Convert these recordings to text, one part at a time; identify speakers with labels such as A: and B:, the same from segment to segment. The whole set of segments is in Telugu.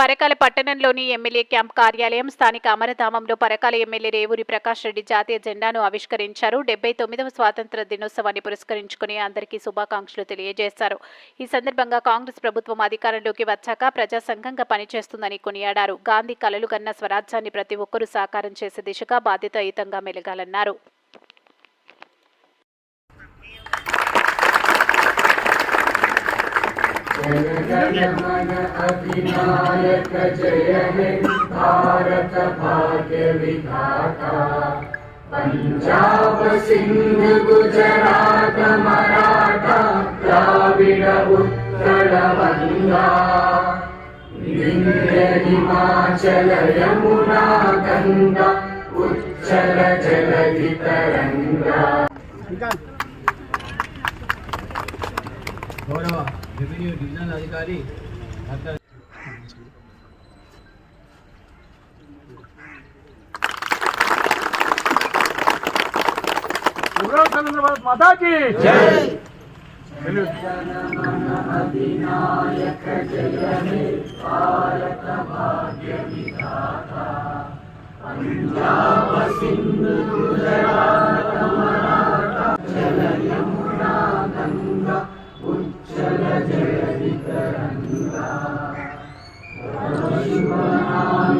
A: పరకాల పట్టణంలోని ఎమ్మెల్యే క్యాంప్ కార్యాలయం స్థానిక అమరధామంలో పరకాల ఎమ్మెల్యే రేవూరి ప్రకాష్ రెడ్డి జాతీయ జెండాను ఆవిష్కరించారు. డెబ్బై తొమ్మిదవ స్వాతంత్ర దినోత్సవాన్ని పురస్కరించుకుని అందరికీ శుభాకాంక్షలు తెలియజేశారు. ఈ సందర్భంగా కాంగ్రెస్ ప్రభుత్వం అధికారంలోకి వచ్చాక ప్రజా సంఘంగా పనిచేస్తుందని కొనియాడారు. గాంధీ కలలుగన్న స్వరాజ్యాన్ని ప్రతి ఒక్కరూ సాకారం చేసే దిశగా బాధ్యతాయుతంగా మెలగాలన్నారు.
B: जनगणमन अधिनायक जय हे भारत भाग्य विधाता पंजाब सिंध गुजरात मराठा द्राविड उत्कल बंगा विंध्य हिमाचल यमुना गंगा उच्चल जलधि तरंगा
C: गौरव రెవెన్యూ డివిజనల్ అధికారి డాక్టర్
D: माता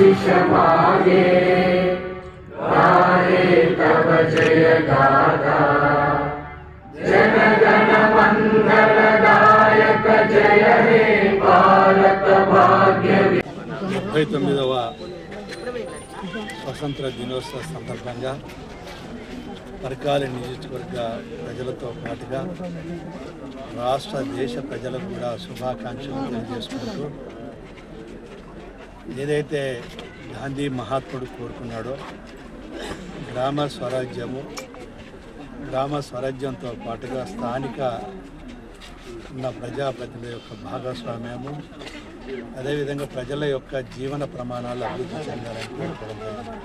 B: आशीष मागे गाहे तब जय गाथा जन गण मंगलदायक जय हे भारत भाग्य
E: డెబ్బై తొమ్మిదవ స్వతంత్ర దినోత్సవ సందర్భంగా పరకాల నియోజకవర్గ ప్రజలతో పాటుగా రాష్ట్ర దేశ ప్రజలకు కూడా శుభాకాంక్షలు తెలియజేసుకుంటూ ఏదైతే గాంధీ మహాత్ముడు కోరుకున్నాడో గ్రామ స్వరాజ్యము గ్రామ స్వరాజ్యంతో పాటుగా స్థానిక ఉన్న ప్రజాప్రతినిధుల యొక్క భాగస్వామ్యము అదేవిధంగా ప్రజల యొక్క జీవన ప్రమాణాలు అభివృద్ధి చెందాలని కోరుకోవడం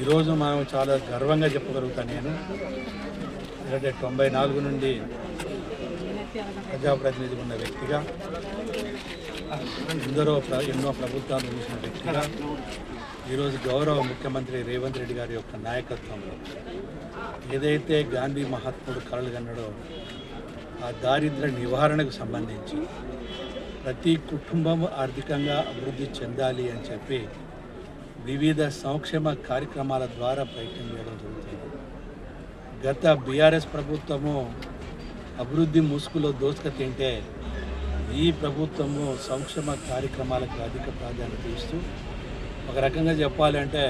E: ఈరోజు మనం చాలా గర్వంగా చెప్పగలుగుతాను నేను. ఎందుకంటే తొంభై నాలుగు నుండి ప్రజాప్రతినిధి ఉన్న వ్యక్తిగా ఎందరో ఎన్నో ప్రభుత్వాలు చూసిన వ్యక్తిగా ఈరోజు గౌరవ ముఖ్యమంత్రి రేవంత్ రెడ్డి గారి యొక్క నాయకత్వంలో ఏదైతే గాంధీ మహాత్ముడు కళలు కన్నాడో ఆ దారిద్ర నివారణకు సంబంధించి ప్రతి కుటుంబం ఆర్థికంగా అభివృద్ధి చెందాలి అని చెప్పి వివిధ సంక్షేమ కార్యక్రమాల ద్వారా ప్రయత్నం చేయడం జరుగుతుంది. గత బీఆర్ఎస్ ప్రభుత్వము అభివృద్ధి ముసుగులో దోసుక తింటే ఈ ప్రభుత్వము సంక్షేమ కార్యక్రమాలకు అధిక ప్రాధాన్యత ఇస్తూ ఒక రకంగా చెప్పాలంటే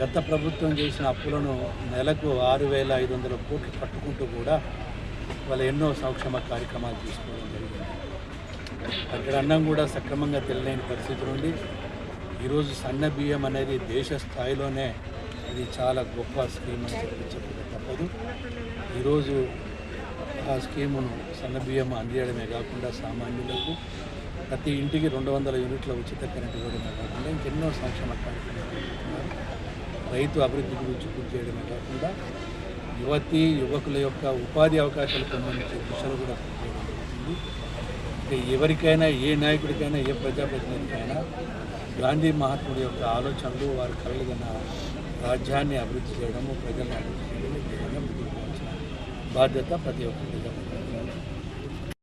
E: గత ప్రభుత్వం చేసిన అప్పులను నెలకు ఆరు వేల ఐదు వందల కోట్లు పట్టుకుంటూ కూడా వాళ్ళు ఎన్నో సంక్షేమ కార్యక్రమాలు తీసుకోవడం జరిగింది. అక్కడ అన్నం కూడా సక్రమంగా తెలియని పరిస్థితి నుండి ఈరోజు సన్న బియ్యం అనేది దేశ స్థాయిలోనే ఇది చాలా గొప్ప స్కీమ్ అని చెప్పి చెప్పక తప్పదు. ఈరోజు ఆ స్కీమును సన్నబియ్యం అందియడమే కాకుండా సామాన్యులకు ప్రతి ఇంటికి రెండు వందల యూనిట్ల ఉచిత కరెంట్ ఇవ్వడమే కాకుండా ఇంకెన్నో సంక్షేమ కార్యక్రమాలు రైతు అభివృద్ధి గురించి పూర్తి చేయడమే కాకుండా యువతి యువకుల యొక్క ఉపాధి అవకాశాలు సంబంధించిన దిశలు కూడా పూర్తి చేయడం జరుగుతుంది. అంటే ఎవరికైనా ఏ నాయకుడికైనా ఏ ప్రజాప్రతినిధికైనా గాంధీ మహాత్ముడి యొక్క ఆలోచనలు వారి కలిగిన రాజ్యాన్ని అభివృద్ధి చేయడము ప్రజలను అభివృద్ధి చేయడము ఈ విధంగా ముందుకు పోవాల్సిన బాధ్యత ప్రతి ఒక్క